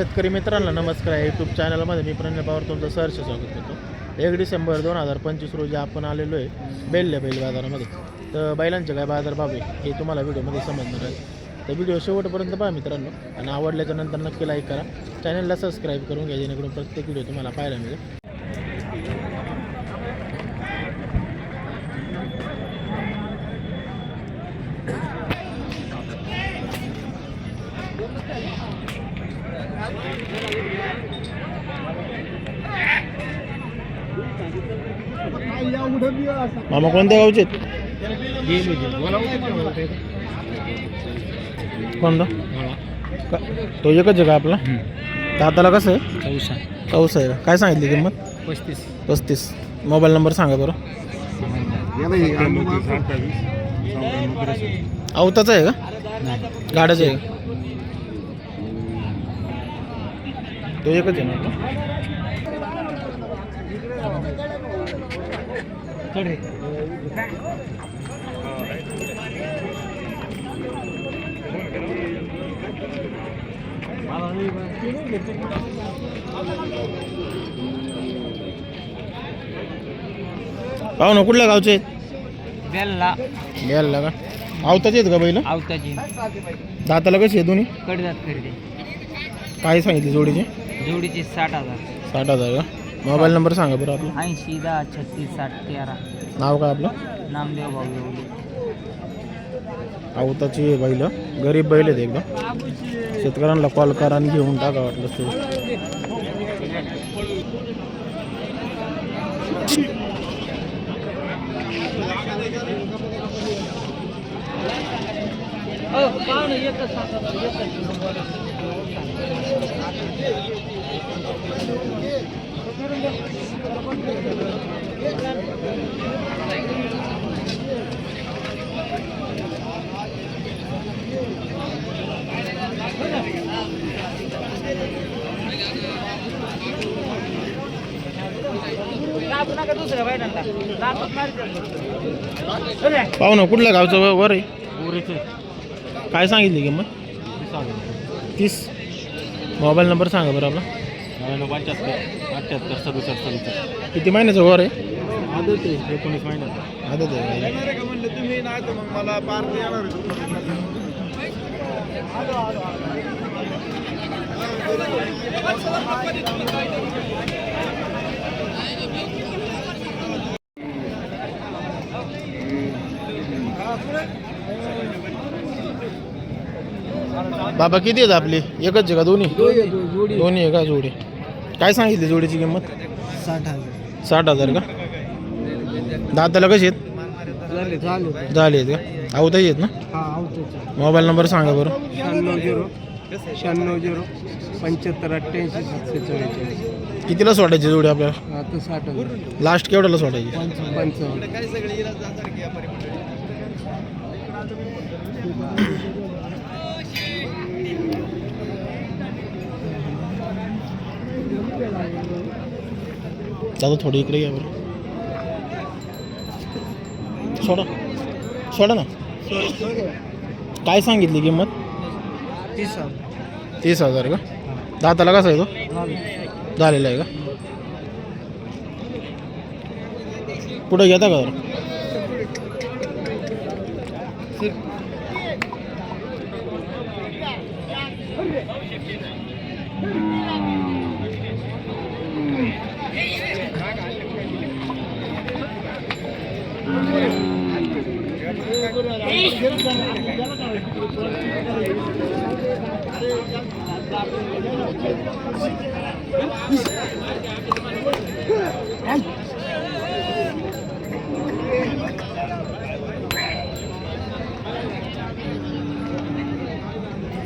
शेतकरी मित्रांना नमस्कार. आहे यूट्यूब चॅनलमध्ये मी प्रणय पवार तुमचं सहर्ष स्वागत करतो. एक डिसेंबर दोन हजार पंचवीस रोजी आपण आलेलो आहे बेल्ले बैल बाजारामध्ये. तर बैलांचे काय बाजारभाव आहे हे तुम्हाला व्हिडिओमध्ये समजणार आहे. तर व्हिडिओ शेवटपर्यंत पहा मित्रांनो. आणि आवडल्याच्या नंतर नक्की लाईक करा. चॅनलला सबस्क्राईब करून घ्या जेणेकरून प्रत्येक व्हिडिओ तुम्हाला पाहायला मिळेल. मामा कोणत्या गावचे? कोणता? तो एकच आहे का आपला? दाताला कसं आहे? चौसा. चौसा आहे का? काय सांगितली किंमत? पस्तीस. पस्तीस. मोबाईल नंबर सांगा बरं. अवताचा आहे का? गाड्याचा आहे का? तो एकच आहे ना आपला? पाहू ना कुठल्या गावचे? बेलला. घ्यायला का? आहेत का बैल? आवताची दाताला कशी आहे दोन्ही? कडदात खरेदी. काय सांगितली जोडीचे? जोडीचे साठ हजार. साठ हजार का? मोबाईल नंबर सांगा बरं आपला. ऐंशी दहा छत्तीस साठ तेरा. नाव काय आपलं? नामदेव भाऊ एवढे अवताची बैल गरीब बैल आहेत एकदम. शेतकऱ्यांना कॉल करा आणि घेऊन टाका वाटलं ते पाहू ना कुठल्या गावचं वर आहे? काय सांगितली किंमत? तीस मोबाईल नंबर सांगा बरं आपला. पंच्याहत्तर. अठ्ठ्याहत्तर सदुसष्ट सदुसष्ट किती महिन्याचं वर आहे? आदत आहे एकोणीस महिन्यात आदत आहे का? बाबा किती आहेत आपली? एकच आहे का दोन्ही? दोन्ही आहे का जोडी? काय सांगितली जोडीची किंमत? साठ हजार. साठ हजार का? दाताला कशी आहेत? झाले झाले. झाले आहेत का? आवताही आहेत ना? हा मोबाईल नंबर सांगा बरं. शहाण्णव झिरो शहाण्णव झिरो पंच्याहत्तर अठ्ठ्याऐंशी सातशे चव्वेचाळीस कितीला सोडायची जोडी आपल्याला? आता साठ हजार. लास्ट केवढ्याला सोडायची? पंचावन्न. दादा थोडी इकडे रही बरं सोडा सोडा ना। काय सांगितली किंमत? तीस हज़ार. तीस हज़ार का? दाताला कसा आहे तो? झालेला आहे का? पुढं घेता का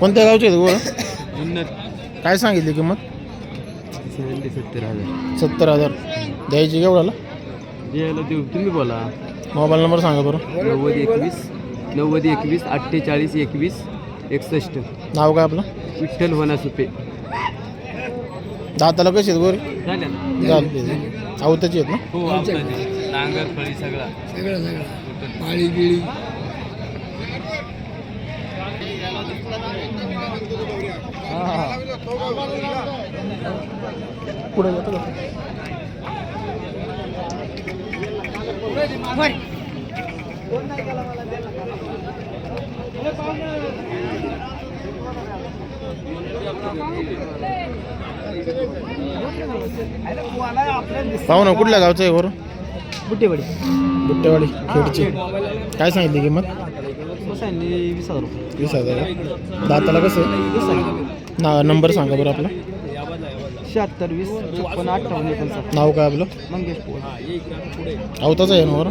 कोणत्या गावचे आहेत गोळा काय सांगितली किंमत? सत्तर हजार. सत्तर हजार. द्यायची केवढ्याला? यायला देऊ. तुम्ही बोला. मोबाईल नंबर सांगा बरं. नव्वद एकवीस. नव्वद एकवीस अठ्ठेचाळीस एकवीस एकसष्ट. नाव काय आपलं? विठ्ठल होना सुपे दाताला कशी आहेत गोरे? झालं झाले. आवताची आहेत ना? हो नांगर फळी सगळा. सगळं सगळं. पाळी गिळी हा पुढे जातो का? पाहू ना कुठल्या गावचं आहे बरं बुट्टेवाडी. बुट्टेवाडी खेडची. काय सांगितली किंमत? वीस हजार वीस हजार? दाताला कसं आहे? ना नंबर सांगा बरं आपला. शहात्तर वीस छप्पन अठ्ठावन्न एकोणसाठ. नाव काय आपलं? मंगेश पोळ. आवताच आहे ना बरं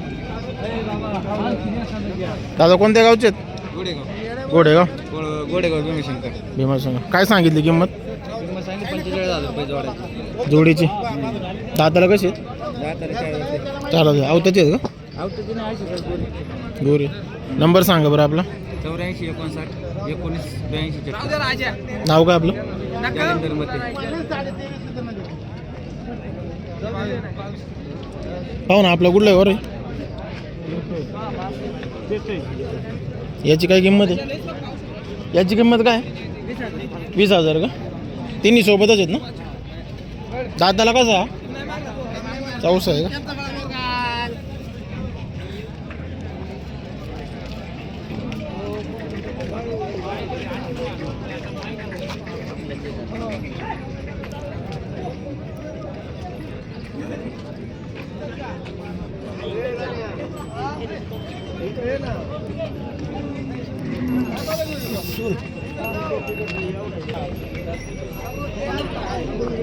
दादा कोणत्या गावचे आहेत? गोडेगाव गोडेगाव गोडेगाव भीमशंकर. काय सांगितली किंमत? किंमत सांगितली पंचेचाळीस हजार रुपये जोडायची जोडीची. दाताला कशी आहेत? चार हजार आवताची आहेत का? गोरी. नंबर सांगा बरं आपला. चौऱ्याऐंशी एकोणसाठ एकोणीस ब्याऐंशी नाव काय आपलं? पाहू ना आपला कुठला आहे बरं याची काय किंमत आहे? याची किंमत काय? वीस हजार का? तिन्ही सोबतच आहेत ना? दादाला कसा? चौसा आहे का?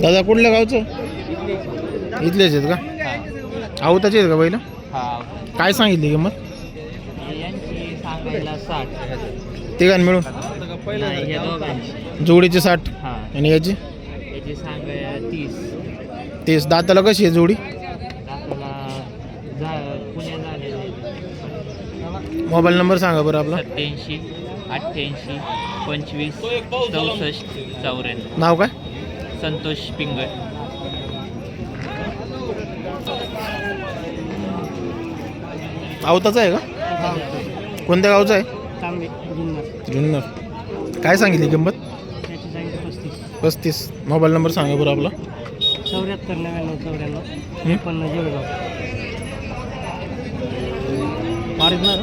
दादा कुठल्या गावचं? इथलेच आहेत का? आवताचे आहेत का पहिलं काय सांगितली किंमत? साठ. तिघां मिळून? जोडीची साठ. आणि याची? तीस. दाताला कशी आहे जोडी? मोबाईल नंबर सांगा बरं आपला. अठ्ठ्याऐंशी पंचवीस चौसष्ट चौऱ्याण्णव. नाव काय? संतोष पिंगट आवताचा आहे का? कोणत्या गावचा आहे? जुन्नर. काय सांगितली किंमत? पस्तीस. पस्तीस. मोबाईल नंबर सांगा बरं आपला. चौऱ्याहत्तर नव्याण्णव चौऱ्याण्णव? पन्नास जळगाव मारित ना?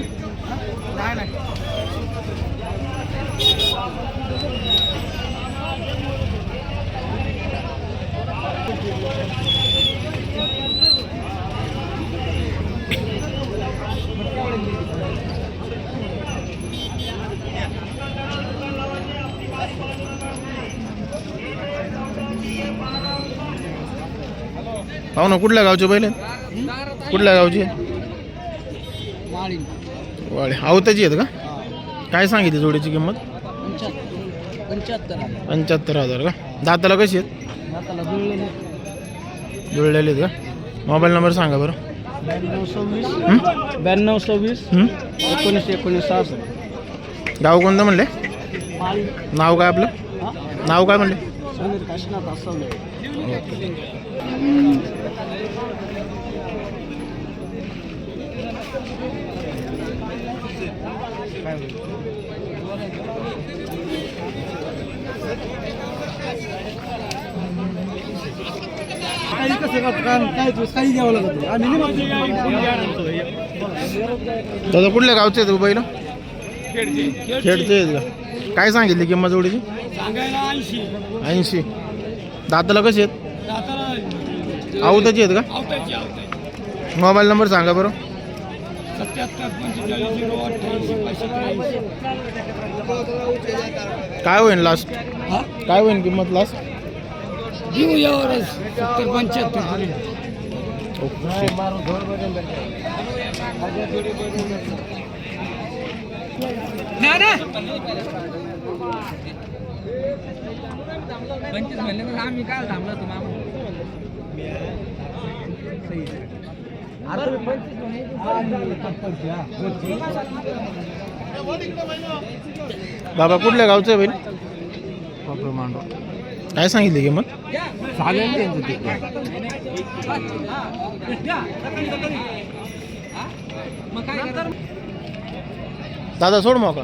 पाहू ना कुठल्या गावचे पहिले? कुठल्या गावचे? वाडे आवताची आहेत का? काय सांगितली जोडीची किंमत? पंच्याहत्तर हजार. का? दाताला कशी आहेत? दाताला जुळलेले. आहेत का? मोबाईल नंबर सांगा बरं. ब्याण्णव सव्वीस हं? ब्याण्णव सव्वीस हं? एकोणीस एकोणीस सहासष्ट. गाव कोणतं म्हणले? नाव काय आपलं? नाव काय म्हणले? समीर काशीनाथ असवले काही कसं काय काही द्यावं लागत दादा कुठल्या गावचे आहेत पहिलं खेडचे आहेत का काय सांगितली किंमत जोडीची? ऐंशी. दाताला कशी आहेत? आवताची आहेत का? मोबाईल नंबर सांगा बरं. काय होईल लास्ट काय होईल किंमत लास्ट देऊ यावरच. सत्तर पंच्याहत्तर पंचवीस म्हणले ना आम्ही काय थांबला तुम्हाला बाबा कुठल्या गावचं आहे बैल काय सांगितली किंमत? चालेल त्यांचं तिकडे दादा सोड मग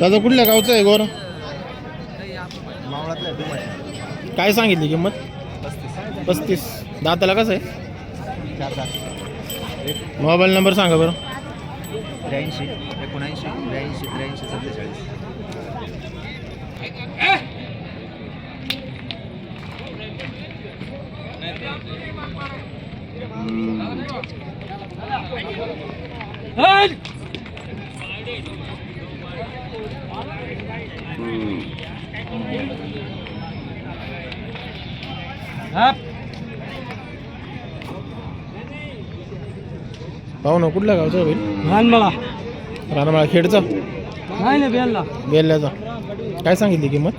दादा कुठल्या गावचं आहे गोर? काय सांगितली किंमत? पस्तीस. दाताला कसं आहे? मोबाईल नंबर सांगा बरं. त्र्याऐंशी एकोणऐंशी ब्याऐंशी त्र्याऐंशी सत्तेचाळीस. पाहू ना कुठल्या गावचा होईल मला रानमाळा. खेडचा? नाही ना बेलला. बेल्ल्याचा. काय सांगितली किंमत?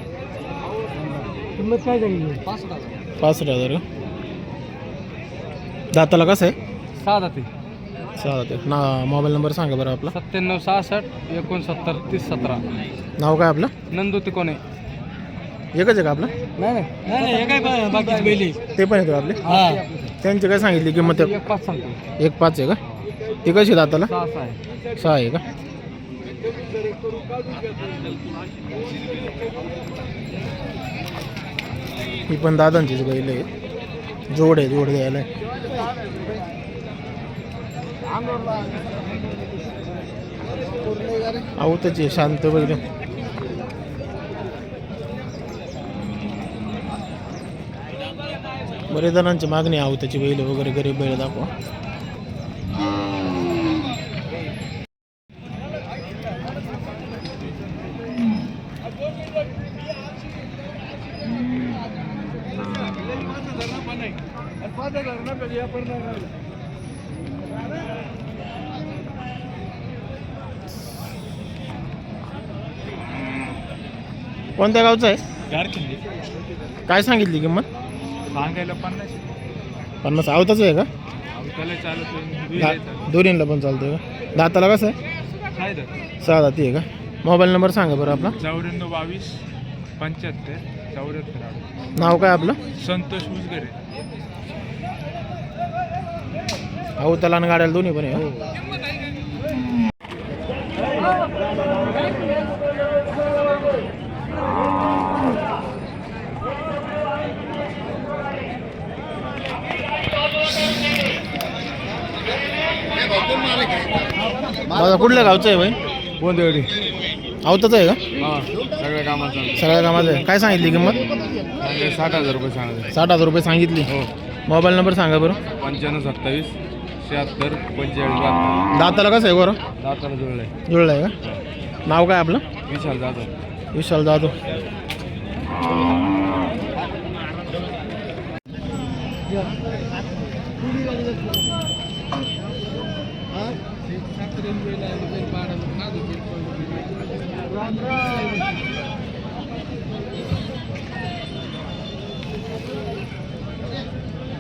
किंमत काय सांगितली? पासष्ट हजार. का दाताला कसं आहे? सहा ते सहा ते ना मोबाईल नंबर सांगा बरं आपला. सत्त्याण्णव सहासष्ट एकोणसत्तर तीस सतरा. नाव काय आपलं? नंदू तिकोणे एकच आहे का आपलं? नाही नाही. हे काय बैली ते पण येतो आपले. हा. त्यांची काय सांगितली किंमत? एक पाच सांगतो. एक पाच आहे का? ती कशी आहे दाताला सहा सहा आहे. सहा आहे का? ही पण दादांचीच बैल आहे. जोड आहे जोड द्यायला आवतच शांत बैल बरेच जणांची मागणी आहे त्याची बैल वगैरे गरीब बैल दाखवा. कोणत्या गावचं आहे? काय सांगितली किंमत? सांगायला पन्नास. पन्नास. आवताच आहे का? त्याला चालत दा- दोन्हीला पण चालतंय का? दाताला कसं आहे? सहा दाती आहे का? मोबाईल नंबर सांगा बरं आपला. चौऱ्याण्णव बावीस पंच्याहत्तर चौऱ्याहत्तर आठ. नाव काय आपलं? संतोष उजगरे अवताला आणि गाड्याला दोन्ही पण आहे का? दादा कुठल्या गावचं आहे भाई गोंदेवाडी. आवताच आहे का? हा सगळ्या कामाचं. सगळ्या कामाचं आहे. काय सांगितली किंमत? साठ हजार रुपये सांगले साठ हजार रुपये सांगितली. हो. मोबाईल नंबर सांगा बरं. पंच्याण्णव सत्तावीस शहात्तर पंचेचाळीस बहात्तर. दाताला कसं आहे बरं दाताला जुळले जुळलं आहे का? नाव काय आपलं? विशाल जाधव. विशाल जाधव.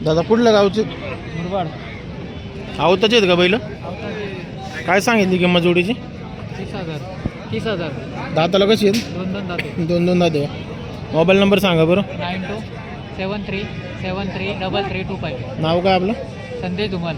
दादा कुठल्या गावचे? मुरबाड. आवताचे आहेत का बैल? काय सांगितली किंमत जोडीची? तीस हजार. तीस हजार. दाताला कशी आहेत? दोन दोन दाते. दोन दोन दाते. मोबाईल नंबर सांगा बरं. Nine two seven three seven three double three two five. नाव काय आपलं? संदेश धुमल.